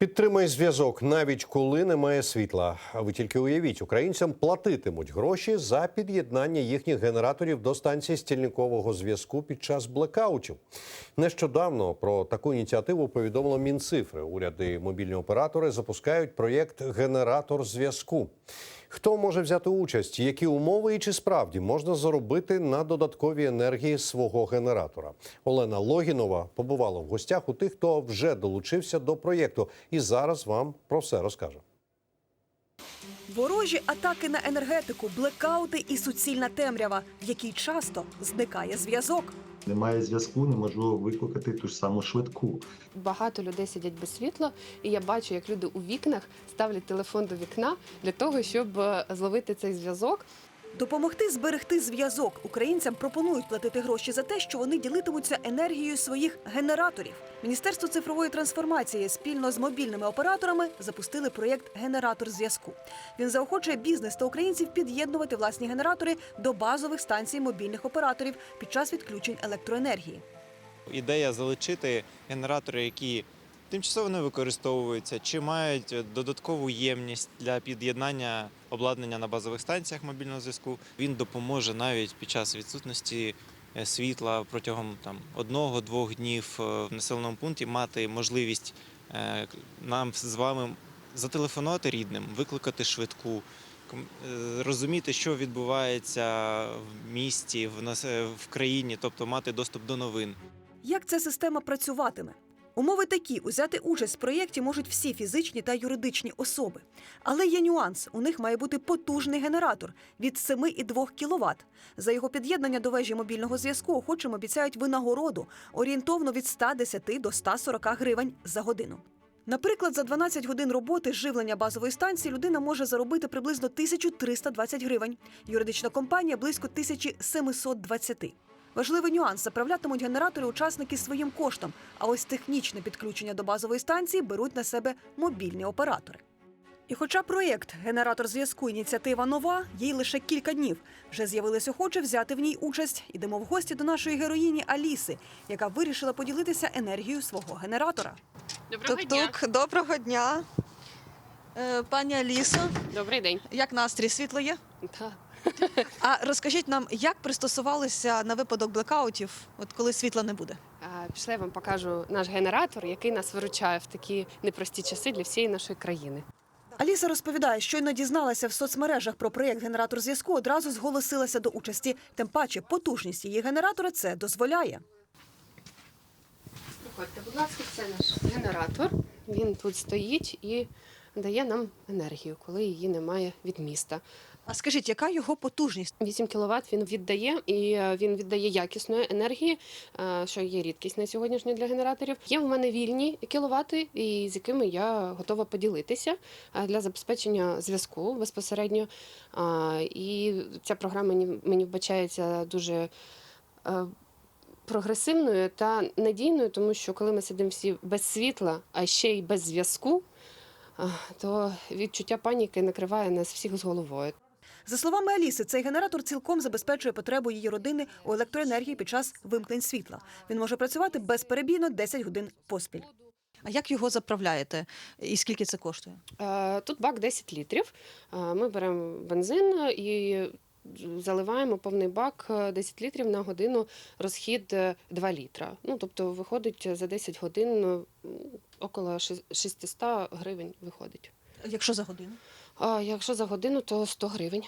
Підтримай зв'язок навіть коли немає світла. А ви тільки уявіть, українцям платитимуть гроші за під'єднання їхніх генераторів до станції стільникового зв'язку під час блекаутів. Нещодавно про таку ініціативу повідомило Мінцифри. Уряди мобільні оператори запускають проєкт Генератор зв'язку. Хто може взяти участь? Які умови і чи справді можна заробити на додатковій енергії свого генератора? Олена Логінова побувала в гостях у тих, хто вже долучився до проєкту, і зараз вам про все розкаже. Ворожі атаки на енергетику, блекаути і суцільна темрява, в якій часто зникає зв'язок. Немає зв'язку, не можу викликати ту ж саму швидку. Багато людей сидять без світла, і я бачу, як люди у вікнах ставлять телефон до вікна для того, щоб е, зловити цей зв'язок. Допомогти зберегти зв'язок українцям пропонують платити гроші за те, що вони ділитимуться енергією своїх генераторів. Міністерство цифрової трансформації спільно з мобільними операторами запустили проєкт Генератор зв'язку. Він заохочує бізнес та українців під'єднувати власні генератори до базових станцій мобільних операторів під час відключень електроенергії. Ідея залучити генератори, які тимчасово не використовуються, чи мають додаткову ємність для під'єднання обладнання на базових станціях мобільного зв'язку. Він допоможе навіть під час відсутності е, світла протягом там одного-двох днів е, в населеному пункті мати можливість е, нам з вами зателефонувати рідним, викликати швидку. Розуміти, що відбувається в місті, в нас в країні, тобто мати доступ до новин. Як ця система працюватиме? Умови такі: узяти участь в проєкті можуть всі фізичні та юридичні особи. Але є нюанс: у них має бути потужний генератор від 7,2 кВт. За його під'єднання до вежі мобільного зв'язку охочим обіцяють винагороду орієнтовно від 110 до 140 гривень за годину. Наприклад, за 12 годин роботи живлення базової станції людина може заробити приблизно 1320 гривень. Юридична компанія близько 1720. Важливий нюанс заправлятимуть генератори учасники своїм коштом. А ось технічне підключення до базової станції беруть на себе мобільні оператори. І хоча проєкт Генератор зв'язку ініціатива нова, їй лише кілька днів. Вже з'явились охоче взяти в ній участь. Ідемо в гості до нашої героїні Аліси, яка вирішила поділитися енергією свого генератора. Доброго дня. Тук-тук, доброго дня. Е, Пані Алісо, Добрий день. як настрій? Світло є? Так. А розкажіть нам, як пристосувалися на випадок блекаутів, от коли світла не буде? А, Пішли я вам покажу наш генератор, який нас виручає в такі непрості часи для всієї нашої країни. Аліса розповідає, щойно дізналася в соцмережах про проєкт генератор зв'язку, одразу зголосилася до участі. Тим паче, потужність її генератора це дозволяє. Проходьте, будь ласка, це наш генератор. Він тут стоїть і дає нам енергію, коли її немає від міста. А скажіть, яка його потужність? 8 кВт він віддає, і е, він віддає якісної енергії, е, що є рідкість на сьогоднішній для генераторів. Є в мене вільні кіловати, і з якими я готова поділитися е, для забезпечення зв'язку безпосередньо. І ця програма мені, вбачається дуже. Прогресивною та надійною, тому що коли ми сидимо всі без світла, а ще й без зв'язку, то відчуття паніки накриває нас всіх з головою. За словами Аліси, цей генератор цілком забезпечує потребу її родини у електроенергії під час вимкнень світла. Він може працювати безперебійно 10 годин поспіль. А як його заправляєте? І скільки це коштує? Е, Тут бак 10 літрів. Е, Ми беремо бензин і заливаємо повний бак е, 10 літрів на годину, розхід е, 2 літра. Ну, тобто виходить за 10 годин около ши- 600 гривень виходить. Якщо за годину? А якщо за годину, то 100 гривень.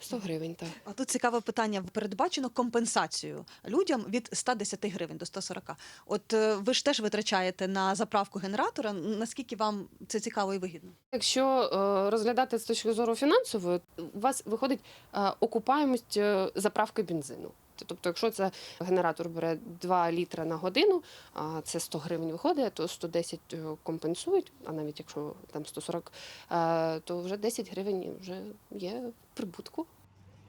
100 гривень, так. А тут цікаве питання: передбачено компенсацію людям від 110 гривень до 140. От е, ви ж теж витрачаєте на заправку генератора. Наскільки вам це цікаво і вигідно? Якщо е, розглядати з точки зору фінансової, у вас виходить е, окупаємость е, заправки бензину. Тобто, якщо це генератор бере 2 літра на годину, а це 100 гривень виходить, то 110 компенсують, а навіть якщо там 140, е, то вже 10 гривень вже є прибутку.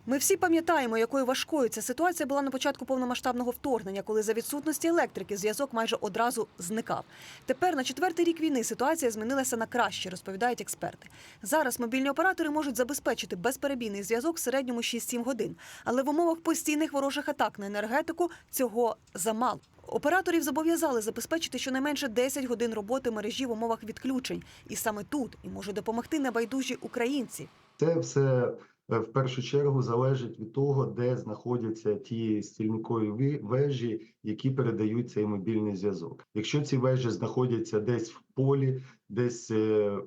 Ми всі пам'ятаємо, якою важкою ця ситуація була на початку повномасштабного вторгнення, коли за відсутності електрики зв'язок майже одразу зникав. Тепер на четвертий рік війни ситуація змінилася на краще, розповідають експерти. Зараз мобільні оператори можуть забезпечити безперебійний зв'язок в середньому 6-7 годин, але в умовах постійних ворожих атак на енергетику цього замало. Операторів зобов'язали забезпечити щонайменше 10 годин роботи мережі в умовах відключень, і саме тут і може допомогти небайдужі українці. Це все в першу чергу залежить від того, де знаходяться ті стільникові вежі, які передають цей мобільний зв'язок. Якщо ці вежі знаходяться десь в полі, десь е,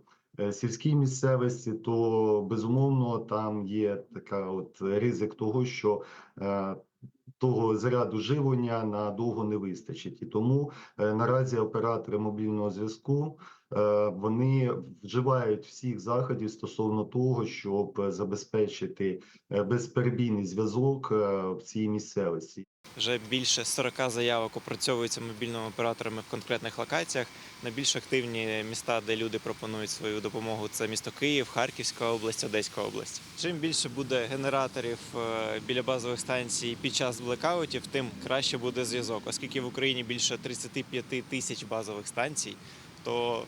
е, сільській місцевості, то безумовно там є така от ризик того, що е, того заряду живлення надовго не вистачить, і тому е, наразі оператори мобільного зв'язку е, вони вживають всіх заходів стосовно того, щоб е, забезпечити е, безперебійний зв'язок е, в цій місцевості. Вже більше 40 заявок опрацьовуються мобільними операторами в конкретних локаціях. Найбільш активні міста, де люди пропонують свою допомогу, це місто Київ, Харківська область, Одеська область. Чим більше буде генераторів е, біля базових станцій під час блекаутів, тим краще буде зв'язок. Оскільки в Україні більше 35 тисяч базових станцій, то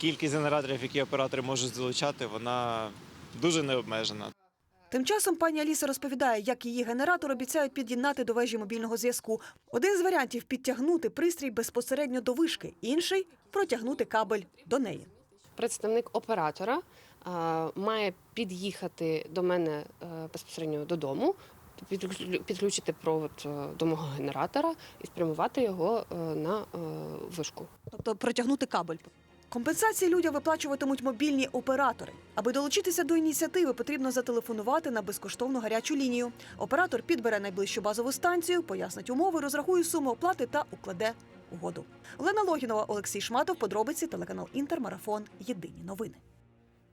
кількість генераторів, які оператори можуть залучати, вона дуже необмежена. Тим часом пані Аліса розповідає, як її генератор обіцяють під'єднати до вежі мобільного зв'язку. Один з варіантів підтягнути пристрій безпосередньо до вишки, інший протягнути кабель до неї. Представник оператора е, має під'їхати до мене е, безпосередньо додому, підключ- підключити провод е, до мого генератора і спрямувати його на вишку. Тобто протягнути кабель. Компенсації людям виплачуватимуть мобільні оператори. Аби долучитися до ініціативи, потрібно зателефонувати на безкоштовну гарячу лінію. Оператор підбере найближчу базову станцію, пояснить умови, розрахує суму оплати та укладе угоду. Олена Логінова, Олексій Шматов, подробиці телеканал Інтермарафон. Єдині новини.